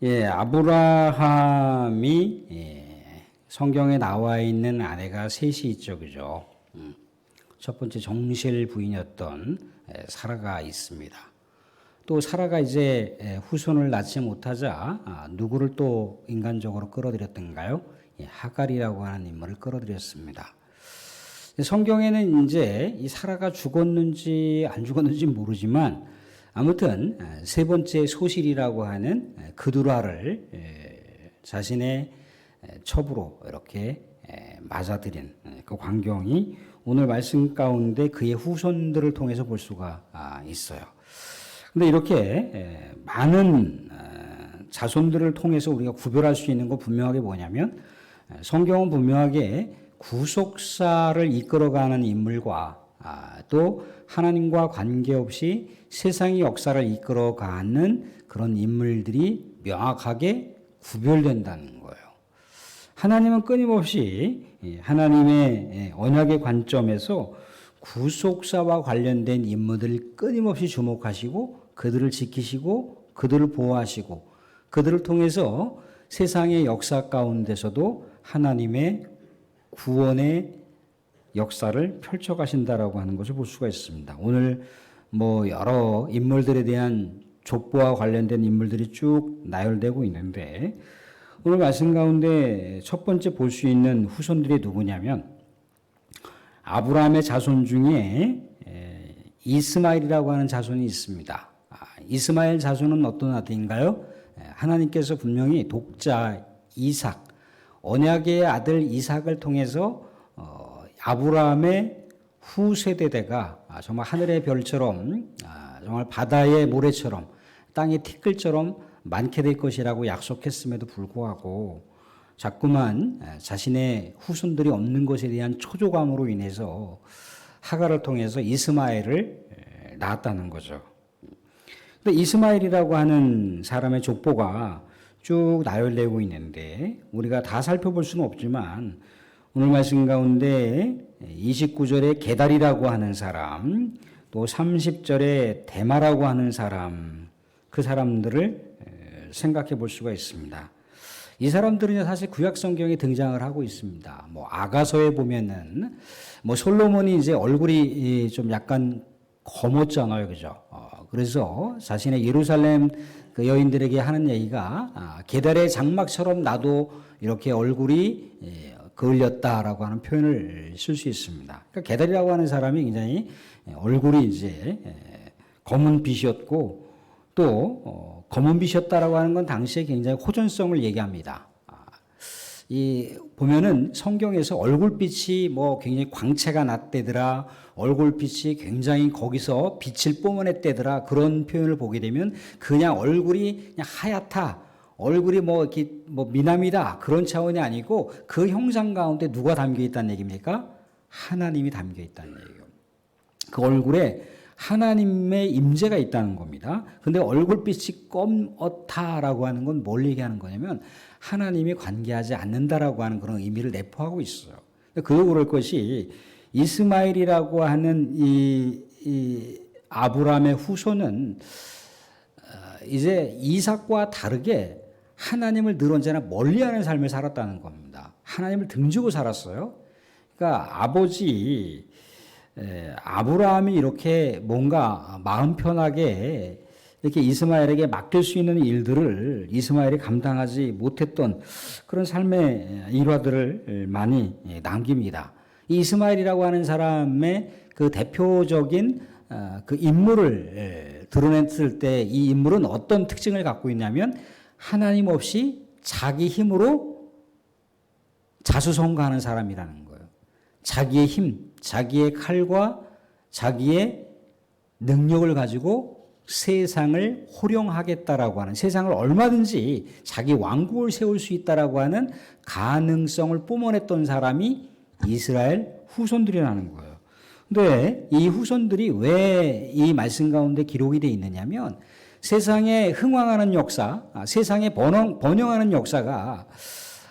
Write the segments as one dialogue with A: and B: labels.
A: 예, 아브라함이 예, 성경에 나와 있는 아내가 셋이 있죠, 그죠? 음. 첫 번째 정실 부인이었던 예, 사라가 있습니다. 또 사라가 이제 예, 후손을 낳지 못하자 아, 누구를 또 인간적으로 끌어들였던가요? 예, 하갈이라고 하는 인물을 끌어들였습니다. 성경에는 이제 이 사라가 죽었는지 안 죽었는지 모르지만 아무튼 세 번째 소실이라고 하는 그두라를 자신의 첩으로 이렇게 맞아들인 그 광경이 오늘 말씀 가운데 그의 후손들을 통해서 볼 수가 아, 있어요. 근데 이렇게 많은 자손들을 통해서 우리가 구별할 수 있는 거 분명하게 뭐냐면 성경은 분명하게 구속사를 이끌어가는 인물과 아, 또 하나님과 관계없이 세상의 역사를 이끌어가는 그런 인물들이 명확하게 구별된다는 거예요. 하나님은 끊임없이 하나님의 언약의 관점에서 구속사와 관련된 인물들을 끊임없이 주목하시고 그들을 지키시고 그들을 보호하시고 그들을 통해서 세상의 역사 가운데서도 하나님의 구원의 역사를 펼쳐 가신다라고 하는 것을 볼 수가 있습니다. 오늘 뭐 여러 인물들에 대한 족보와 관련된 인물들이 쭉 나열되고 있는데 오늘 말씀 가운데 첫 번째 볼 수 있는 후손들이 누구냐면 아브라함의 자손 중에 이스마엘이라고 하는 자손이 있습니다. 아, 이스마엘 자손은 어떤 아들인가요? 하나님께서 분명히 독자 이삭, 언약의 아들 이삭을 통해서 어, 아브라함의 후세대대가 아, 정말 하늘의 별처럼 아, 정말 바다의 모래처럼 땅의 티끌처럼 많게 될 것이라고 약속했음에도 불구하고 자꾸만 자신의 후손들이 없는 것에 대한 초조감으로 인해서 하가를 통해서 이스마엘을 낳았다는 거죠. 근데 이스마엘이라고 하는 사람의 족보가 쭉 나열되고 있는데 우리가 다 살펴볼 수는 없지만 오늘 말씀 가운데 29절에 게달이라고 하는 사람, 또 30절에 대마라고 하는 사람, 그 사람들을 생각해 볼 수가 있습니다. 이 사람들은 사실 구약 성경에 등장을 하고 있습니다. 뭐 아가서에 보면은 뭐 솔로몬이 이제 얼굴이 좀 약간 검었잖아요, 그죠? 어, 그래서 자신의 예루살렘 그 여인들에게 하는 얘기가 아, 계달의 장막처럼 나도 이렇게 얼굴이 예, 그을렸다라고 하는 표현을 쓸 수 있습니다. 그러니까 게달이라고 하는 사람이 굉장히 예, 얼굴이 이제 예, 검은 빛이었고 또 어, 검은 빛이었다라고 하는 건 당시에 굉장히 호전성을 얘기합니다. 아, 이 보면은 성경에서 얼굴빛이 뭐 굉장히 광채가 났대더라, 얼굴빛이 굉장히 거기서 빛을 뿜어냈대더라 그런 표현을 보게 되면 그냥 얼굴이 그냥 하얗다. 얼굴이 뭐 이렇게 뭐 미남이다 그런 차원이 아니고 그 형상 가운데 누가 담겨 있다는 얘기입니까? 하나님이 담겨 있다는 얘기예요. 그 얼굴에 하나님의 임재가 있다는 겁니다. 근데 얼굴빛이 검었다라고 하는 건 뭘 얘기하는 거냐면 하나님이 관계하지 않는다라고 하는 그런 의미를 내포하고 있어요. 그럴 것이 이스마엘이라고 하는 이, 이 아브라함의 후손은 어, 이제 이삭과 다르게 하나님을 늘 언제나 멀리하는 삶을 살았다는 겁니다. 하나님을 등지고 살았어요. 그러니까 아버지 아브라함이 이렇게 뭔가 마음 편하게 이렇게 이스마엘에게 맡길 수 있는 일들을 이스마엘이 감당하지 못했던 그런 삶의 일화들을 많이 남깁니다. 이스마엘이라고 하는 사람의 그 대표적인 어, 그 인물을 드러냈을 때 이 인물은 어떤 특징을 갖고 있냐면 하나님 없이 자기 힘으로 자수성가하는 사람이라는 거예요. 자기의 힘, 자기의 칼과 자기의 능력을 가지고 세상을 호령하겠다라고 하는 세상을 얼마든지 자기 왕국을 세울 수 있다라고 하는 가능성을 뿜어냈던 사람이 이스라엘 후손들이라는 거예요. 근데 이 후손들이 왜 이 말씀 가운데 기록이 되어 있느냐면 세상에 흥왕하는 역사, 아, 세상에 번영, 번영하는 역사가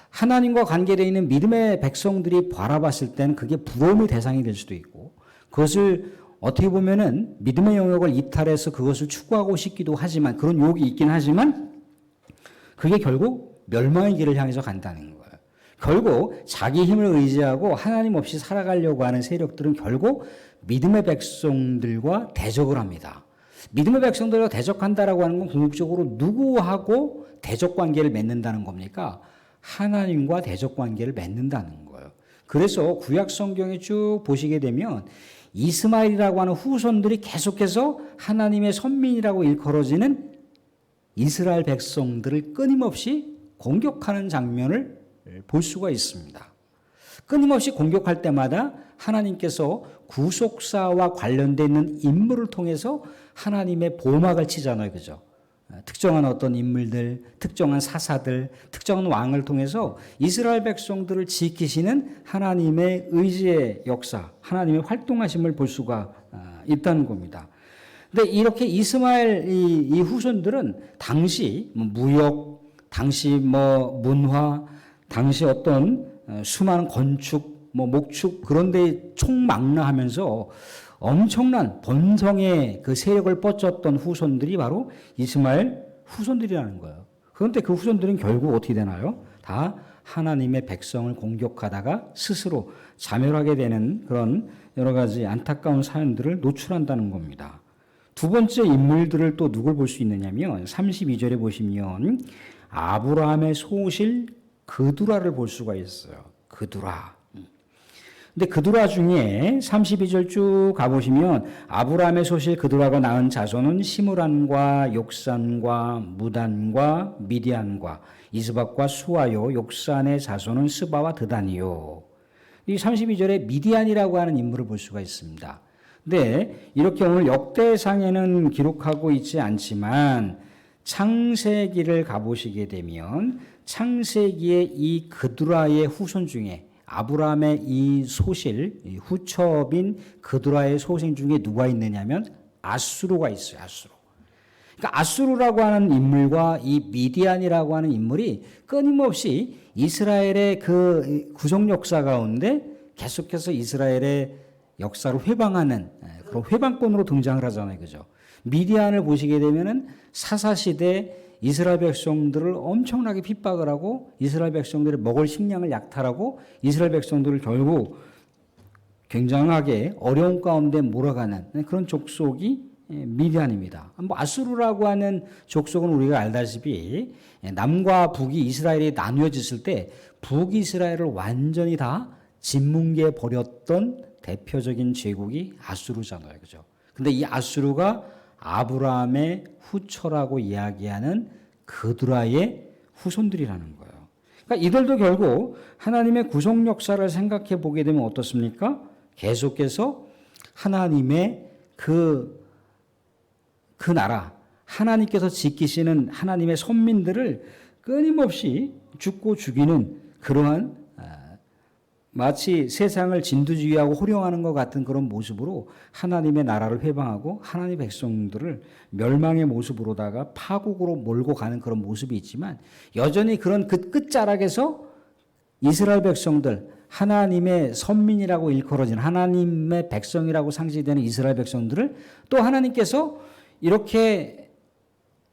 A: 하나님과 관계되어 있는 믿음의 백성들이 바라봤을 땐 그게 부러움의 대상이 될 수도 있고 그것을 어떻게 보면은 믿음의 영역을 이탈해서 그것을 추구하고 싶기도 하지만 그런 욕이 있긴 하지만 그게 결국 멸망의 길을 향해서 간다는 거예요. 결국 자기 힘을 의지하고 하나님 없이 살아가려고 하는 세력들은 결국 믿음의 백성들과 대적을 합니다. 믿음의 백성들과 대적한다라고 하는 건 궁극적으로 누구하고 대적 관계를 맺는다는 겁니까? 하나님과 대적 관계를 맺는다는 거예요. 그래서 구약 성경에 쭉 보시게 되면 이스마엘이라고 하는 후손들이 계속해서 하나님의 선민이라고 일컬어지는 이스라엘 백성들을 끊임없이 공격하는 장면을 볼 수가 있습니다. 끊임없이 공격할 때마다 하나님께서 구속사와 관련되어 있는 인물을 통해서 하나님의 보막을 치잖아요. 그죠? 특정한 어떤 인물들, 특정한 사사들, 특정한 왕을 통해서 이스라엘 백성들을 지키시는 하나님의 의지의 역사, 하나님의 활동하심을 볼 수가 아, 있다는 겁니다. 근데 이렇게 이스마엘 이, 이 후손들은 당시 뭐 무역, 당시 뭐 문화, 당시 어떤 어, 수많은 건축, 뭐 목축 그런 데 총망라하면서 엄청난 본성의 그 세력을 뻗쳤던 후손들이 바로 이스마엘 후손들이라는 거예요. 그런데 그 후손들은 결국 어떻게 되나요? 다 하나님의 백성을 공격하다가 스스로 자멸하게 되는 그런 여러 가지 안타까운 사연들을 노출한다는 겁니다. 두 번째 인물들을 또 누굴 볼 수 있느냐면 32절에 보시면 아브라함의 소실 그두라를 볼 수가 있어요. 그두라. 근데 그두라 중에 32절 쭉 가보시면 아브라함의 소실 그두라가 낳은 자손은 시므란과 욕산과 무단과 미디안과 이스박과 수아요 욕산의 자손은 스바와 드단이요. 이 32절에 미디안이라고 하는 인물을 볼 수가 있습니다. 근데 이렇게 오늘 역대상에는 기록하고 있지 않지만 창세기를 가보시게 되면 창세기의 이 그두라의 후손 중에 아브라함의 이 소실, 이 후첩인 그두라의 소생 중에 누가 있느냐면 아수르가 있어요. 아수르. 그러니까 아수르라고 하는 인물과 이 미디안이라고 하는 인물이 끊임없이 이스라엘의 그 구속 역사 가운데 계속해서 이스라엘의 역사를 회방하는 예, 그런 회방권으로 등장을 하잖아요. 그죠? 미디안을 보시게 되면은 사사시대 이스라엘 백성들을 엄청나게 핍박을 하고 이스라엘 백성들의 먹을 식량을 약탈하고 이스라엘 백성들을 결국 굉장하게 어려운 가운데 몰아가는 그런 족속이 미디안입니다. 뭐 아수르라고 하는 족속은 우리가 알다시피 남과 북이 이스라엘이 나뉘어졌을 때 북이스라엘을 완전히 다 짓뭉개 버렸던 대표적인 제국이 아수르잖아요. 그죠? 근데 이 아수르가 아브라함의 후처라고 이야기하는 그드라의 후손들이라는 거예요. 그러니까 이들도 결국 하나님의 구속 역사를 생각해 보게 되면 어떻습니까? 계속해서 하나님의 그, 그 나라, 하나님께서 지키시는 하나님의 선민들을 끊임없이 죽고 죽이는 그러한 마치 세상을 진두지휘하고 호령하는 것 같은 그런 모습으로 하나님의 나라를 회방하고 하나님의 백성들을 멸망의 모습으로다가 파국으로 몰고 가는 그런 모습이 있지만 여전히 그런 그 끝자락에서 이스라엘 백성들 하나님의 선민이라고 일컬어진 하나님의 백성이라고 상징되는 이스라엘 백성들을 또 하나님께서 이렇게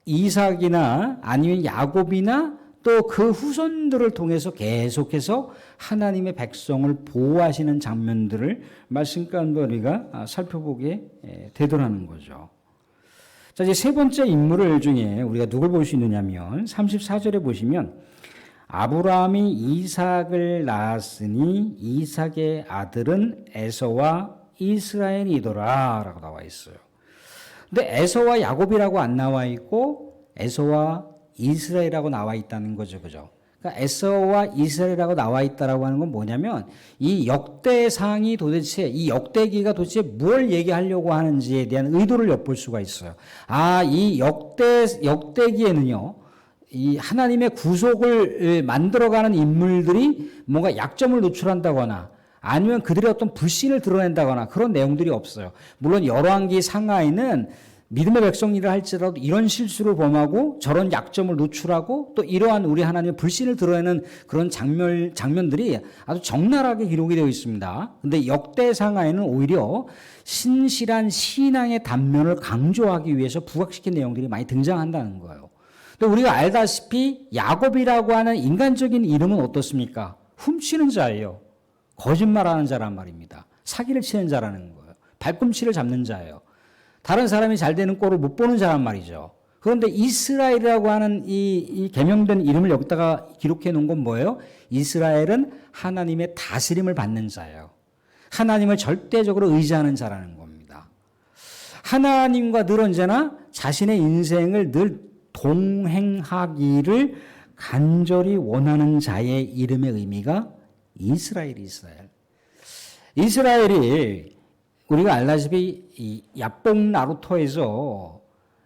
A: 이삭이나 아니면 야곱이나 또 그 후손들을 통해서 계속해서 하나님의 백성을 보호하시는 장면들을 말씀 가운데 우리가 아, 살펴보게 되더라는 거죠. 자, 이제 세 번째 인물을 중에 우리가 누굴 볼 수 있느냐면 34절에 보시면 아브라함이 이삭을 낳았으니 이삭의 아들은 에서와 이스라엘이더라라고 나와 있어요. 근데 에서와 야곱이라고 안 나와 있고 에서와 이스라엘이라고 나와 있다는 거죠. 그죠? 그러니까 에서와 이스라엘이라고 나와 있다라고 하는 건 뭐냐면 이 역대상이 도대체 이 역대기가 도대체 뭘 얘기하려고 하는지에 대한 의도를 엿볼 수가 있어요. 아, 이 역대 역대기에는요. 이 하나님의 구속을 만들어가는 인물들이 뭔가 약점을 노출한다거나 아니면 그들의 어떤 불신을 드러낸다거나 그런 내용들이 없어요. 물론 열왕기 상하에는 믿음의 백성이라 할지라도 이런 실수를 범하고 저런 약점을 노출하고 또 이러한 우리 하나님의 불신을 드러내는 그런 장면, 장면들이 아주 적나라하게 기록이 되어 있습니다. 근데 역대상하에는 오히려 신실한 신앙의 단면을 강조하기 위해서 부각시킨 내용들이 많이 등장한다는 거예요. 또 우리가 알다시피 야곱이라고 하는 인간적인 이름은 어떻습니까? 훔치는 자예요. 거짓말하는 자란 말입니다. 사기를 치는 자라는 거예요. 발꿈치를 잡는 자예요. 다른 사람이 잘 되는 꼴을 못 보는 자란 말이죠. 그런데 이스라엘이라고 하는 이, 이 개명된 이름을 여기다가 기록해 놓은 건 뭐예요? 이스라엘은 하나님의 다스림을 받는 자예요. 하나님을 절대적으로 의지하는 자라는 겁니다. 하나님과 늘 언제나 자신의 인생을 늘 동행하기를 간절히 원하는 자의 이름의 의미가 이스라엘, 이스라엘. 이스라엘이 우리가 알다시피 이 야뽕 나루토에서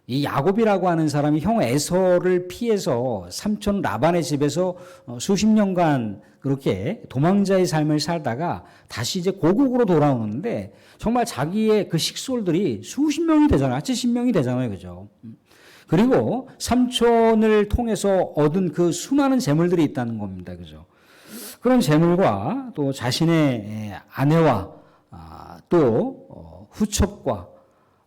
A: 이 야곱이라고 하는 사람이 형 에서를 피해서 삼촌 라반의 집에서 어, 수십 년간 그렇게 도망자의 삶을 살다가 다시 이제 고국으로 돌아오는데 정말 자기의 그 식솔들이 수십 명이 되잖아요. 70명이 되잖아요. 그죠? 그리고 삼촌을 통해서 얻은 그 수많은 재물들이 있다는 겁니다. 그죠? 그런 재물과 또 자신의 아내와 아, 또 어, 후첩과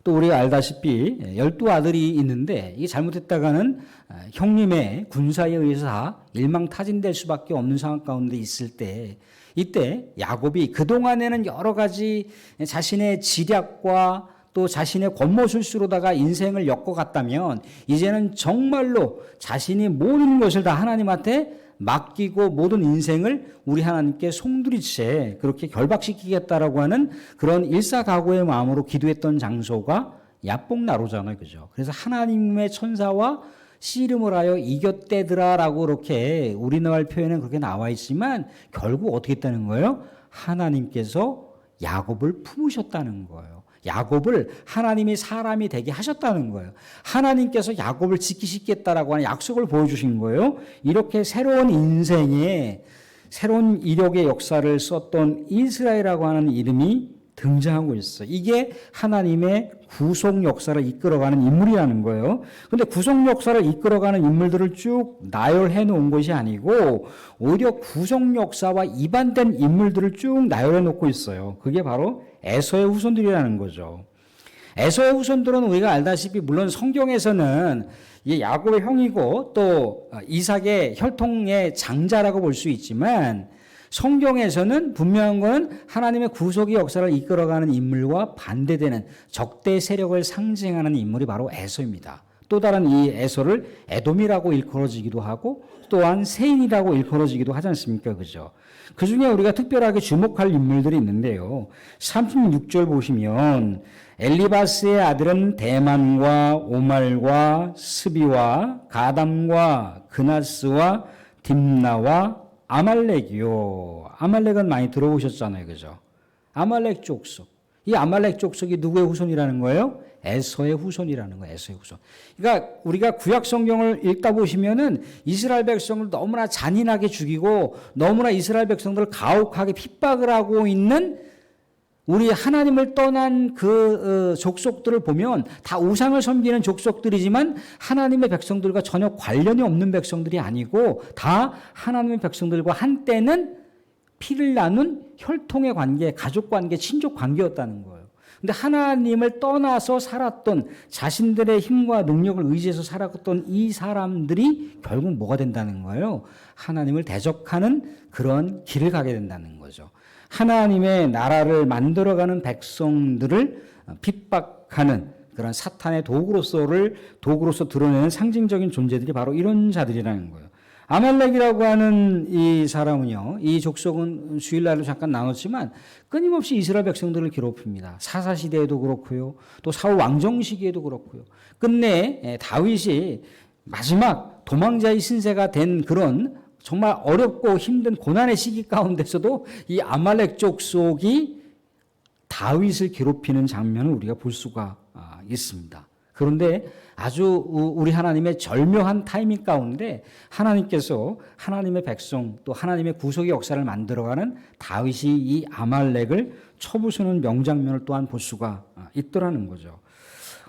A: 또 우리가 알다시피 열두 아들이 있는데 이게 잘못했다가는 아, 형님의 군사에 의해서 다 일망타진될 수밖에 없는 상황 가운데 있을 때 이때 야곱이 그동안에는 여러 가지 자신의 지략과 또 자신의 권모술수로다가 인생을 엮어갔다면 이제는 정말로 자신이 모든 것을 다 하나님한테 맡기고 모든 인생을 우리 하나님께 송두리째 그렇게 결박시키겠다라고 하는 그런 일사각오의 마음으로 기도했던 장소가 야뽕나루잖아요. 그죠? 그래서 하나님의 천사와 씨름을 하여 이겼대더라라고 그렇게 우리나라 표현은 그렇게 나와 있지만 결국 어떻게 했다는 거예요? 하나님께서 야곱을 품으셨다는 거예요. 야곱을 하나님이 사람이 되게 하셨다는 거예요. 하나님께서 야곱을 지키시겠다라고 하는 약속을 보여주신 거예요. 이렇게 새로운 인생에 새로운 이력의 역사를 썼던 이스라엘이라고 하는 이름이 등장하고 있어. 이게 하나님의 구속 역사를 이끌어가는 인물이라는 거예요. 근데 구속 역사를 이끌어가는 인물들을 쭉 나열해 놓은 것이 아니고 오히려 구속 역사와 이반된 인물들을 쭉 나열해 놓고 있어요. 그게 바로 에서의 후손들이라는 거죠. 에서의 후손들은 우리가 알다시피 물론 성경에서는 이 야곱의 형이고 또 이삭의 혈통의 장자라고 볼 수 있지만 성경에서는 분명한 것은 하나님의 구속의 역사를 이끌어가는 인물과 반대되는 적대 세력을 상징하는 인물이 바로 에서입니다. 또 다른 이 에서를 에돔이라고 일컬어지기도 하고 또한 세인이라고 일컬어지기도 하지 않습니까? 그죠? 그 중에 우리가 특별하게 주목할 인물들이 있는데요. 36절 보시면 엘리바스의 아들은 대만과 오말과 스비와 가담과 그나스와 딥나와 아말렉이요. 아말렉은 많이 들어보셨잖아요. 그죠? 아말렉 족속. 이 아말렉 족속이 누구의 후손이라는 거예요? 에서의 후손이라는 거예요. 에서의 후손. 그러니까 우리가 구약 성경을 읽다 보시면은 이스라엘 백성을 너무나 잔인하게 죽이고 너무나 이스라엘 백성들을 가혹하게 핍박을 하고 있는 우리 하나님을 떠난 그 어, 족속들을 보면 다 우상을 섬기는 족속들이지만 하나님의 백성들과 전혀 관련이 없는 백성들이 아니고 다 하나님의 백성들과 한때는 피를 나눈 혈통의 관계, 가족 관계, 친족 관계였다는 거예요. 근데 하나님을 떠나서 살았던 자신들의 힘과 능력을 의지해서 살았던 이 사람들이 결국 뭐가 된다는 거예요? 하나님을 대적하는 그런 길을 가게 된다는 거죠. 하나님의 나라를 만들어가는 백성들을 핍박하는 그런 사탄의 도구로서를 도구로서 드러내는 상징적인 존재들이 바로 이런 자들이라는 거예요. 아말렉이라고 하는 이 사람은요, 이 족속은 주일날로 잠깐 나눴지만 끊임없이 이스라엘 백성들을 괴롭힙니다. 사사 시대에도 그렇고요, 또 사울 왕정 시기에도 그렇고요. 끝내 다윗이 마지막 도망자의 신세가 된 그런 정말 어렵고 힘든 고난의 시기 가운데서도 이 아말렉 족속이 다윗을 괴롭히는 장면을 우리가 볼 수가 아, 있습니다. 그런데 아주 우리 하나님의 절묘한 타이밍 가운데 하나님께서 하나님의 백성 또 하나님의 구속의 역사를 만들어가는 다윗이 이 아말렉을 쳐부수는 명장면을 또한 볼 수가 아, 있더라는 거죠.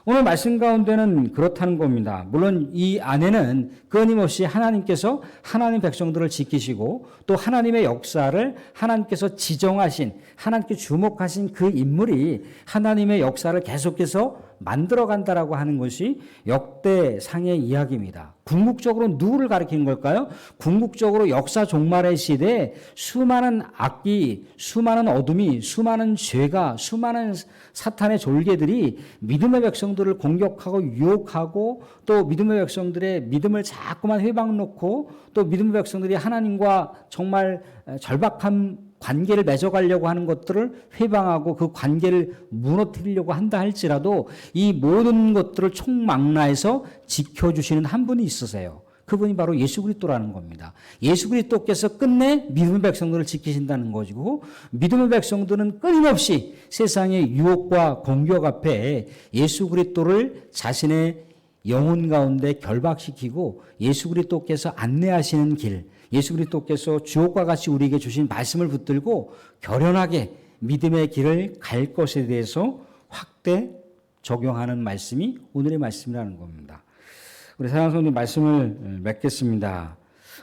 A: 오늘 말씀 가운데는 그렇다는 겁니다. 물론 이 안에는 끊임없이 하나님께서 하나님 백성들을 지키시고 또 하나님의 역사를 하나님께서 지정하신 하나님께 주목하신 그 인물이 하나님의 역사를 계속해서 만들어 간다라고 하는 것이 역대상의 이야기입니다. 궁극적으로 누구를 가리키는 걸까요? 궁극적으로 역사 종말의 시대에 수많은 악기, 수많은 어둠이, 수많은 죄가, 수많은 사탄의 졸개들이 믿음의 백성들을 공격하고 유혹하고 또 믿음의 백성들의 믿음을 자꾸만 회방 놓고 또 믿음의 백성들이 하나님과 정말 절박한 관계를 맺어가려고 하는 것들을 회방하고 그 관계를 무너뜨리려고 한다 할지라도 이 모든 것들을 총망라해서 지켜주시는 한 분이 있으세요. 그분이 바로 예수 그리스도라는 겁니다. 예수 그리스도께서 끝내 믿음의 백성들을 지키신다는 것이고 믿음의 백성들은 끊임없이 세상의 유혹과 공격 앞에 예수 그리스도를 자신의 영혼 가운데 결박시키고 예수 그리스도께서 안내하시는 길, 예수 그리스도께서 주옥과 같이 우리에게 주신 말씀을 붙들고 결연하게 믿음의 길을 갈 것에 대해서 확대 적용하는 말씀이 오늘의 말씀이라는 겁니다. 우리 사랑 성도 말씀을 맺겠습니다.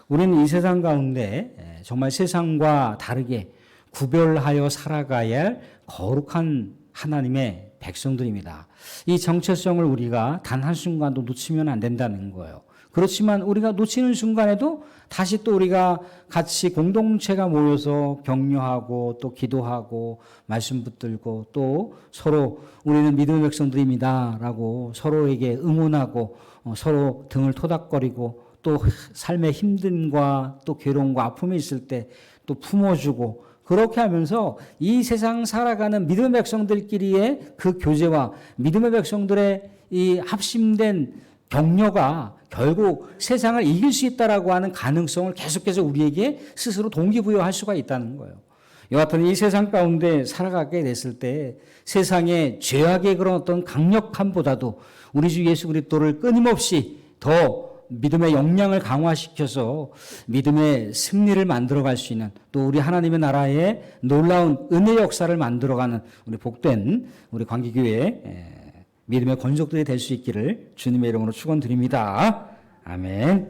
A: 우리는 이 세상 가운데 정말 세상과 다르게 구별하여 살아가야 할 거룩한 하나님의 백성들입니다. 이 정체성을 우리가 단 한순간도 놓치면 안 된다는 거예요. 그렇지만 우리가 놓치는 순간에도 다시 또 우리가 같이 공동체가 모여서 격려하고 또 기도하고 말씀 붙들고 또 서로 우리는 믿음의 백성들입니다라고 서로에게 응원하고 어, 서로 등을 토닥거리고 또 삶의 힘듦과 또 괴로움과 아픔이 있을 때 또 품어주고 그렇게 하면서 이 세상 살아가는 믿음의 백성들끼리의 그 교제와 믿음의 백성들의 이 합심된 격려가 결국 세상을 이길 수 있다라고 하는 가능성을 계속해서 우리에게 스스로 동기부여할 수가 있다는 거예요. 여하튼 이 세상 가운데 살아가게 됐을 때 세상의 죄악의 그런 어떤 강력함보다도 우리 주 예수 그리스도를 끊임없이 더 믿음의 역량을 강화시켜서 믿음의 승리를 만들어갈 수 있는 또 우리 하나님의 나라의 놀라운 은혜 역사를 만들어가는 우리 복된 우리 관계교회 믿음의 건족들이 될 수 있기를 주님의 이름으로 축원드립니다. 아멘.